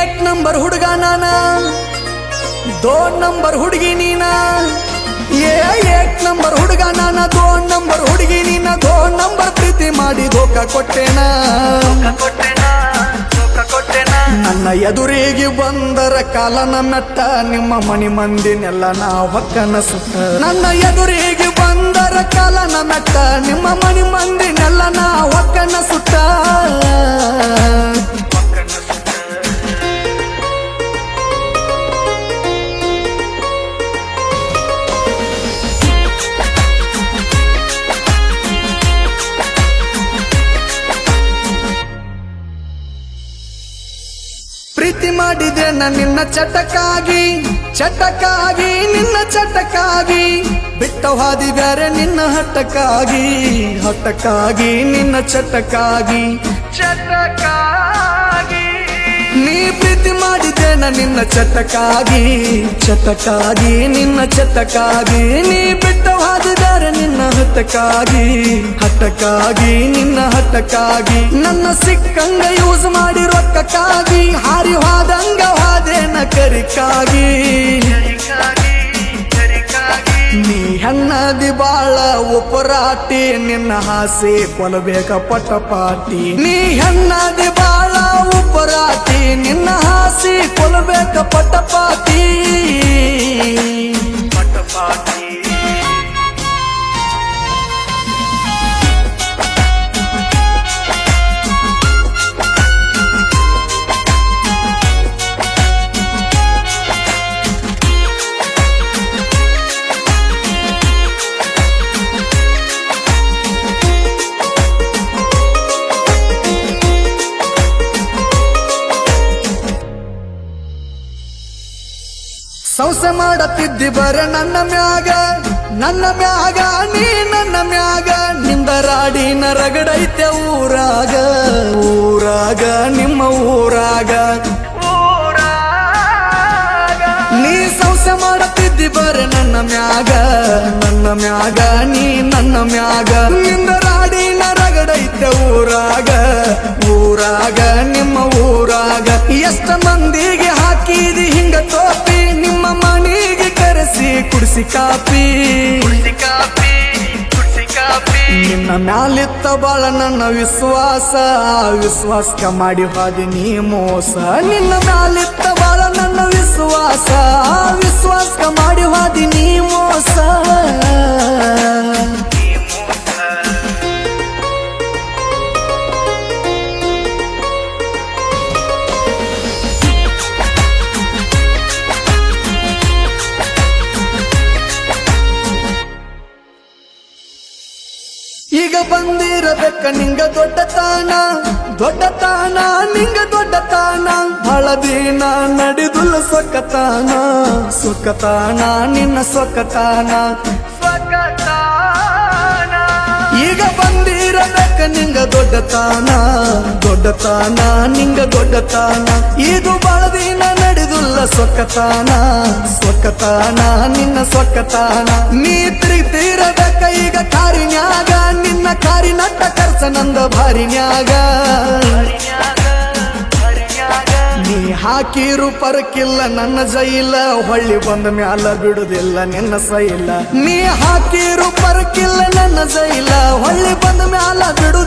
ನಾನ. ದೋನ್ ನಂಬರ್ ಹುಡುಗಿ ನೀನ. ಏ, ಏಕ್ ನಂಬರ್ ಹುಡುಗ ನಾನ. ದೋನ್ ನಂಬರ್ ಹುಡುಗಿ ನೀನ. ದೋನ್ ನಂಬರ್ ಪ್ರೀತಿ ಮಾಡಿ ಧೋಕ ಕೊಟ್ಟೆನ. ನನ್ನ ಎದುರಿಗೆ ಬಂದರ ಕಾಲ ಮೆಟ್ಟ ನಿಮ್ಮ ಮನಿ ಮಂದಿನೆಲ್ಲ ನಾ ಹೊಕ್ಕನ ಸುತ್ತ ನನ್ನ ಎದುರಿಗೆ ಬಂದರ ಕಾಲ ಮೆಟ್ಟ ನಿಮ್ಮ ಮನಿ ಮಂದಿನೆಲ್ಲ ನಾ ಪ್ರೀತಿ ಮಾಡಿದೆ ನಾನು ನಿನ್ನ ಚಟಕ್ಕಾಗಿ ಚಟಕ್ಕಾಗಿ ನಿನ್ನ ಚಟಕ್ಕಾಗಿ. ಬಿಟ್ಟ ಹಾದಿ ನಿನ್ನ ಹಟ್ಟಕ್ಕಾಗಿ ಹಟ್ಟಕ್ಕಾಗಿ ನಿನ್ನ ಚಟಕ್ಕಾಗಿ. ಚಟಕ್ಕಾಗಿ. ನೀ ಪ್ರೀತಿ ಮಾಡಿದೆ ನಾನು ನಿನ್ನ ಚಟಕ್ಕಾಗಿ ಚಟಕ್ಕಾಗಿ ನಿನ್ನ ಚಟಕ್ಕಾಗಿ. ನೀ ಬಿಟ್ಟ ಹಾದಿ ಬೇರೆ ನಿನ್ನ ಹಟ್ಟಕ್ಕಾಗಿ ಹಟ್ಟಕ್ಕಾಗಿ ನಿನ್ನ ಹಟ್ಟಕ್ಕಾಗಿ ನನ್ನ ಸಿಕ್ಕಂಗ ಯೂಸ್ ಮಾಡಿ ರೊಕ್ಕಕ್ಕಾಗಿ, ಹಾರಿ ಹೋದಂಗ ಹಾದೇನ ಕರಿಕಾಗಿ. ನೀ ಹೆಣ್ಣದಿ ಬಾಳ ಉಪರಾಟಿ, ನಿನ್ನ ಹಾಸೆ ಕೊಲಬೇಕ ಪಟಪಾಟಿ ನೀ ಹೆಣ್ಣದಿ ಬಾಳ ಉಪರಾಟಿ, ನಿನ್ನ ಹಾಸಿ ಕೊಲಬೇಕ ಪಟಪಾಟಿ ಸಂಸೆ ಮಾಡತ್ತಿದ್ದಿ ಬರ ನನ್ನ ಮ್ಯಾಗ ನನ್ನ ಮ್ಯಾಗ, ನೀ ನನ್ನ ಮ್ಯಾಗ ನಿಂದ ರಾಡಿ ನರಗಡೈತೆ ಊರಾಗ ಊರಾಗ, ನಿಮ್ಮ ಊರಾಗ. ನೀ ಸಂಸೆ ಮಾಡತ್ತಿದ್ದಿ ಬರ ನನ್ನ ಮ್ಯಾಗ ನನ್ನ ಮ್ಯಾಗ, ನೀ ನನ್ನ ಮ್ಯಾಗ. ನಿಂದ ರಾಡಿ ನರಗಡೈತೆ ಊರಾಗ ಊರಾಗ, ನಿಮ್ಮ ಊರಾಗ. ಎಷ್ಟ ಮಂದಿಗೆ ಹಾಕಿದಿ ಕುಡಿಸಿ ಕಾಪಿ. ನಿನ್ನ ಮ್ಯಾಲಿತ್ತ ಬಾಳ ನನ್ನ ವಿಶ್ವಾಸ. ವಿಶ್ವಾಸ ವಿಶ್ವಾಸಕ ಮಾಡಿ ಹಾದಿ ನೀ ಮೋಸ. ನಿನ್ನ ಮ್ಯಾಲಿತ್ತ ಬಾಳ ನನ್ನ ವಿಶ್ವಾಸ. ವಿಶ್ವಾಸ ವಿಶ್ವಾಸಕ ಮಾಡಿ ಹಾದಿ ನೀ ಮೋಸ. ಈಗ ಬಂದಿರಬೇಕ ನಿಂಗ ದೊಡ್ಡ ತಾನ ದೊಡ್ಡ ತಾನ ನಿಂಗ ದೊಡ್ಡ ತಾನ ಬಹಳ ದಿನ ನಡೆದುಲ್ಲ ಸೊಕ್ಕತಾನ ಸೊಕ್ಕತಾನ ನಿನ್ನ ಸೊಕ್ಕತಾನ ಈಗ ಬಂದಿರಬೇಕ ನಿಂಗ ದೊಡ್ಡ ತಾನ ದೊಡ್ಡ ತಾನ ನಿಂಗ ದೊಡ್ಡ ತಾನ ಇದು ಬಹಳ ದಿನ ನಡೆದುಲ್ಲ ಸೊಕ್ಕತಾನ ಸೊಕ್ಕತಾನ ನಿನ್ನ ಸೊಕ್ಕತಾನ ನೀ ತಿರುಗ್ತಿರಬೇಕ ಈಗ ಕಾರಿ ನಟ್ಟ ಕರ್ಸ ನಂದ ಭಾರಿನ್ಯಾಗ ನೀ ಹಾಕಿರು ಪರಕಿಲ್ಲ, ನನ್ನ ಜೈಲ. ಹೊಳ್ಳಿ ಬಂದ ಮ್ಯಾಲ ಬಿಡುದಿಲ್ಲ, ನಿನ್ನ ಸೈಲ. ನೀ ಹಾಕಿರು ಪರಕಿಲ್ಲ, ನನ್ನ ಜೈಲ. ಹೊಳ್ಳಿ ಬಂದ ಮ್ಯಾಲ ಸೈಲ